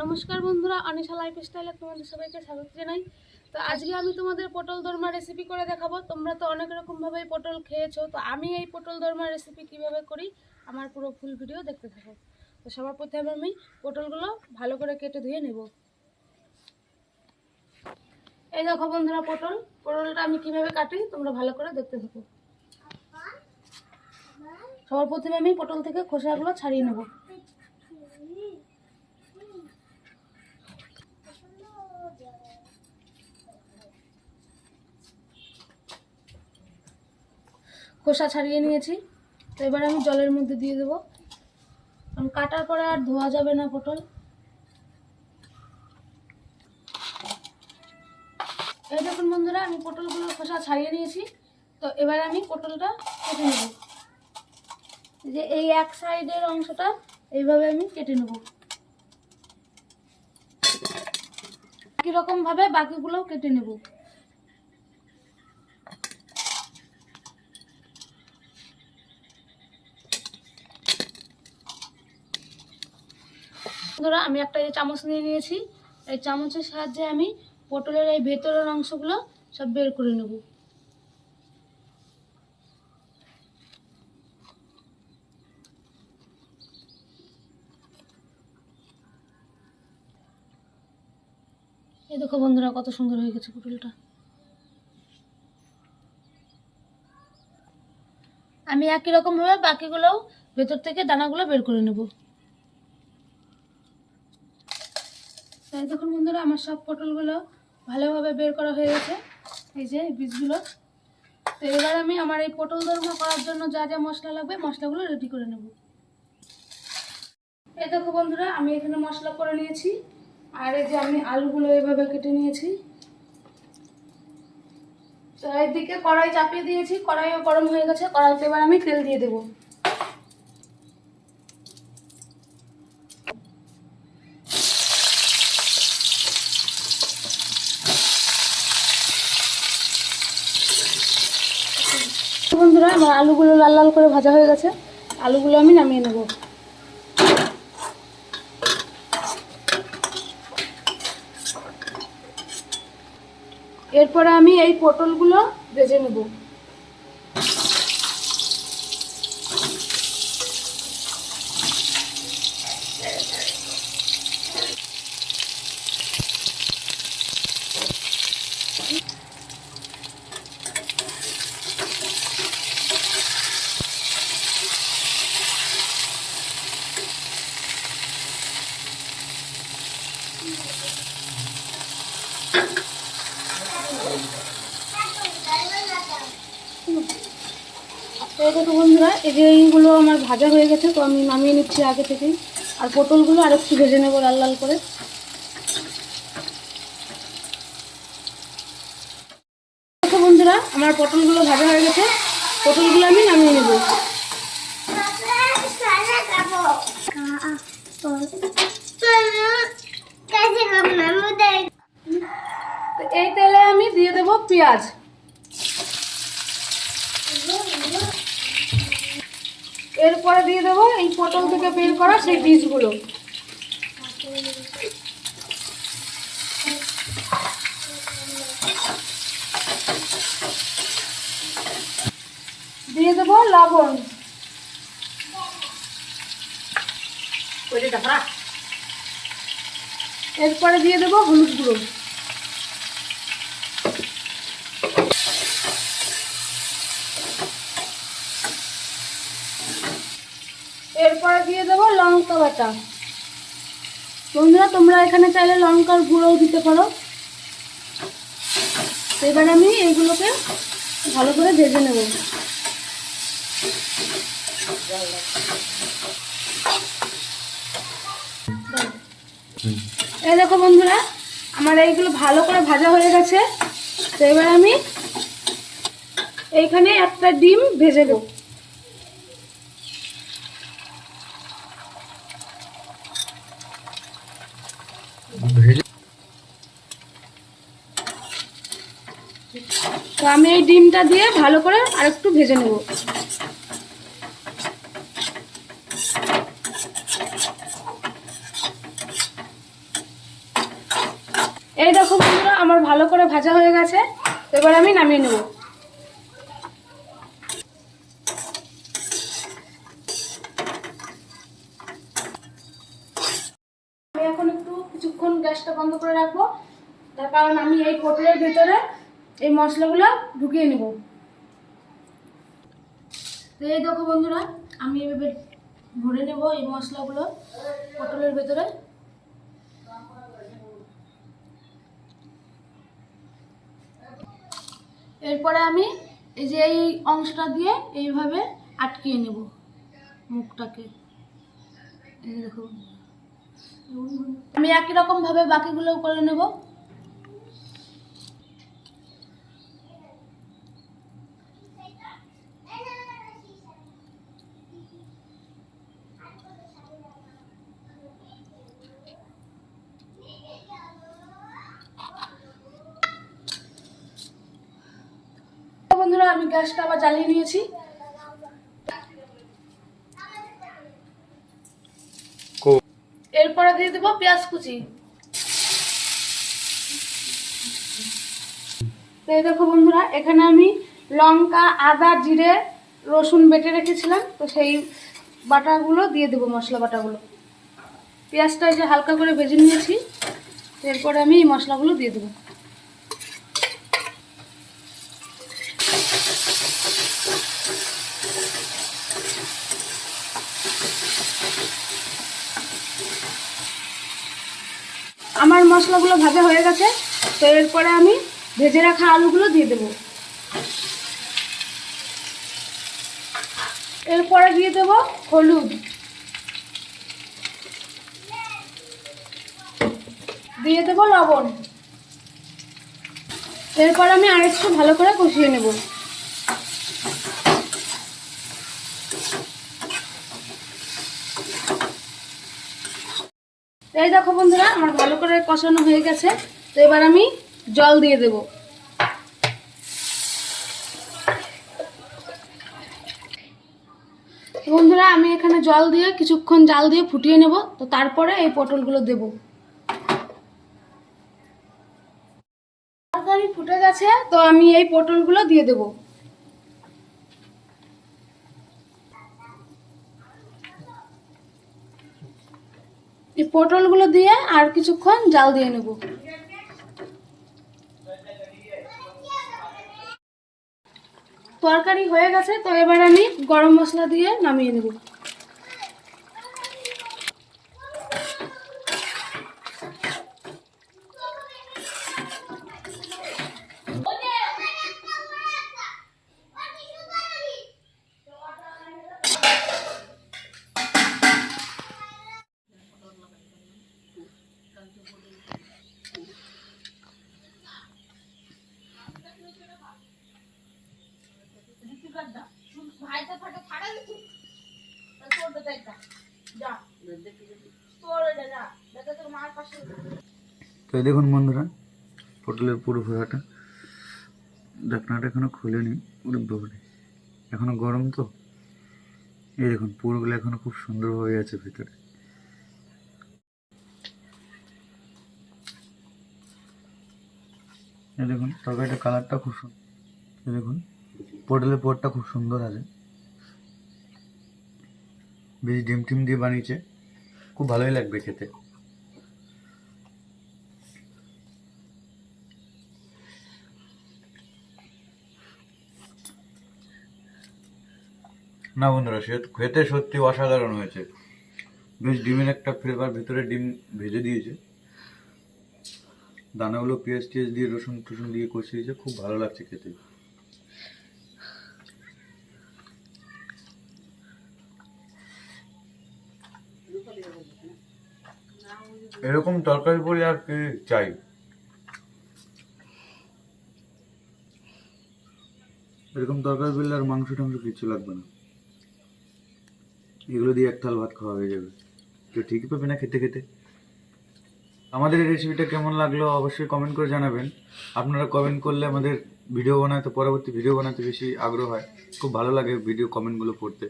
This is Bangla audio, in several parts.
নমস্কার বন্ধুরা অনিশা লাইফ স্টাইলে তোমাদের সবাইকে স্বাগত জানাই। তো আজকে আমি তোমাদের পটল দরমা রেসিপি করে দেখাবো। তোমরা তো অনেক রকমভাবে পটল খেয়েছো, তো আমি এই পটল দরমা রেসিপি কীভাবে করি আমার পুরো ফুল ভিডিও দেখতে থাকো। তো সবার প্রথমে আমি পটলগুলো ভালো করে কেটে ধুয়ে নেব। এই দেখো বন্ধুরা পটল, পটলটা আমি কীভাবে কাটি তোমরা ভালো করে দেখতে থাকো। সবার প্রথমে আমি পটল থেকে খোসাগুলো ছাড়িয়ে নেব। খোসা ছাড়িয়ে নিয়েছি। তো এবার আমি জলের মধ্যে দিয়ে দেবো। কারণ কাটার পরে আর ধোয়া যাবে না পটল। এই দেখুন বন্ধুরা, আমি পটলগুলো খোসা ছাড়িয়ে নিয়েছি। তো এবার আমি পটলটা কেটে নেব। যে এই এক সাইডের অংশটা এইভাবে আমি কেটে নেব। একই রকমভাবে বাকিগুলোও কেটে নেব। বন্ধুরা আমি একটা এই চামচ নিয়ে নিয়েছি, এই চামচের সাহায্যে আমি পটলের এই ভেতরের অংশগুলো সব বের করে নেব। এই দেখো বন্ধুরা কত সুন্দর হয়ে গেছে পটলটা। আমি একই রকমভাবে বাকিগুলোও ভেতর থেকে দানাগুলো বের করে নেব। তাই দেখুন বন্ধুরা আমার সব পটলগুলো ভালোভাবে বের করা হয়ে গেছে, এই যে বীজগুলো, তো এবার আমি আমার এই পটল দরমা করার জন্য যা যা মশলা লাগবে, মশলাগুলো রেডি করে নেব। এই দেখো বন্ধুরা, আমি এখানে মশলা করে নিয়েছি, আর এই যে আমি আলুগুলো এভাবে কেটে নিয়েছি। তো একদিকে কড়াই চাপিয়ে দিয়েছি, কড়াইও গরম হয়ে গেছে, কড়াইতে এবার আমি তেল দিয়ে দেবো বন্ধুরা আমার আলুগুলো লাল লাল করে ভাজা হয়ে গেছে, আলুগুলো আমি নামিয়ে নেব। এরপরে আমি এই পটলগুলো ভেজে নেব। এই দেখো বন্ধুরা, এই যে এইগুলো আমার ভাজা হয়ে গেছে, তো আমি নামিয়ে নিচ্ছি আগে থেকেই। আর পটলগুলো আর একটু ভেজে নেব লাল লাল করে। দেখো বন্ধুরা, আমার পটলগুলো ভাজা হয়ে গেছে, পটলগুলো আমি নামিয়ে নেব। তো এই তেলে আমি দিয়ে দেবো পেঁয়াজ। এরপরে দিয়ে দেবো এই পটল থেকে বের করা সেই বীজগুলো। দিয়ে দেবো লবণ। এরপরে দিয়ে দেবো হলুদ গুঁড়ো। এরপরে দিয়ে দেবো লঙ্কা বাটা। বন্ধুরা, তোমরা এখানে চাইলে লঙ্কার গুঁড়োও দিতে পারো। এবার আমি এইগুলোকে ভালো করে ভেজে নেব। এই দেখো বন্ধুরা, আমার এইগুলো ভালো করে ভাজা হয়ে গেছে। তো এবার আমি এইখানে একটা ডিম ভেজে দেবো তো আমি এই ডিমটা দিয়ে ভালো করে আরেকটু ভেজে নেব। এই দেখো বন্ধুরা, আমার ভালো করে ভাজা হয়ে গেছে। এবার আমি নামিয়ে নেব আমি এখন একটু কিছুক্ষণ গ্যাসটা বন্ধ করে রাখব। তার কারণ আমি এই পটলের ভিতরে এই মশলাগুলো ঢুকিয়ে নেব। তো এই দেখো বন্ধুরা, আমি এভাবে ভরে নেব এই মশলাগুলো পটলের ভেতরে। এরপরে আমি এই যে এই অংশটা দিয়ে এইভাবে আটকিয়ে নেব মুখটাকে। এই দেখো আমি একই রকম ভাবে বাকিগুলো করে নেব। আমি গ্যাসটা আবার জ্বালিয়ে নিয়েছি এরপরে দিয়ে দেবো পেঁয়াজ কুচি। তো এই দেখো বন্ধুরা, এখানে আমি লঙ্কা, আদা, জিরে, রসুন বেটে রেখেছিলাম। তো সেই বাটাগুলো দিয়ে দেবো, মশলা বাটাগুলো। পেঁয়াজটা যে হালকা করে ভেজে নিয়েছি। এরপরে আমি এই মশলাগুলো দিয়ে দেবো আমার মশলাগুলো ভাজা হয়ে গেছে, তো এরপরে আমি ভেজে রাখা আলুগুলো দিয়ে দেবো। এরপরে দিয়ে দেবো হলুদ। দিয়ে দেবো লবণ। এরপর আমি আরেকটু ভালো করে কষিয়ে নেব। এই দেখো বন্ধুরা, আমার ভালো করে কষানো হয়ে গেছে। তো এবার আমি জল দিয়ে দেব। বন্ধুরা, আমি এখানে জল দিয়ে, কিছুক্ষণ জাল দিয়ে ফুটিয়ে নেব। তো তারপরে এই পটলগুলো দেব। তরকারি ফুটে গেছে, তো আমি এই পটলগুলো দিয়ে দেব। পটলগুলো দিয়ে আর কিছুক্ষণ জাল দিয়ে নেব। তরকারি হয়ে গেছে, তো এবার আমি গরম মশলা দিয়ে নামিয়ে নেব। তো দেখুন বন্ধুরা পটলের পুরো ফোড়াটা ঢাকনাটা এখনও খুলেনি ওরে এখনও গরম তো? এই দেখুন, পুরগুলো এখনও খুব সুন্দরভাবে আছে ভিতরে। এই দেখুন তরকারিটা কালারটা খুব সুন্দর এই দেখুন, পটলের পোরটা খুব সুন্দর আছে। বেশ ডিম টিম দিয়ে বানিয়েছে। খুব ভালোই লাগবে খেতে। না, বন্ধুরা, সে খেতে সত্যি অসাধারণ হয়েছে। বেশ ডিমের একটা ফ্লেভার ভিতরে ডিম ভেজে দিয়েছে। দানাগুলো পেঁয়াজ টিয়াজ দিয়ে, রসুন টসুন দিয়ে কষিয়েছে, খুব ভালো লাগছে খেতে। এরকম তরকারি পরে আর কি চাই। এরকম তরকারি পেলে আর মাংস টাংস কিচ্ছু লাগবে না। এগুলো দিয়ে এক থাল ভাত খাওয়া হয়ে যাবে। তো ঠিকই পাবে না খেতে খেতে? আমাদের এই রেসিপিটা কেমন লাগল অবশ্যই কমেন্ট করে জানাবেন। আপনারা কমেন্ট করলে আমাদের ভিডিও বানাতে, পরবর্তী ভিডিও বানাতে বেশি আগ্রহ হয়। খুব ভালো লাগে ভিডিও কমেন্টগুলো পড়তে।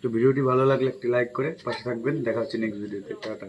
তো ভিডিওটি ভালো লাগলে একটি লাইক করে পাশে থাকবেন। দেখা হচ্ছে নেক্সট ভিডিওতে টাটা।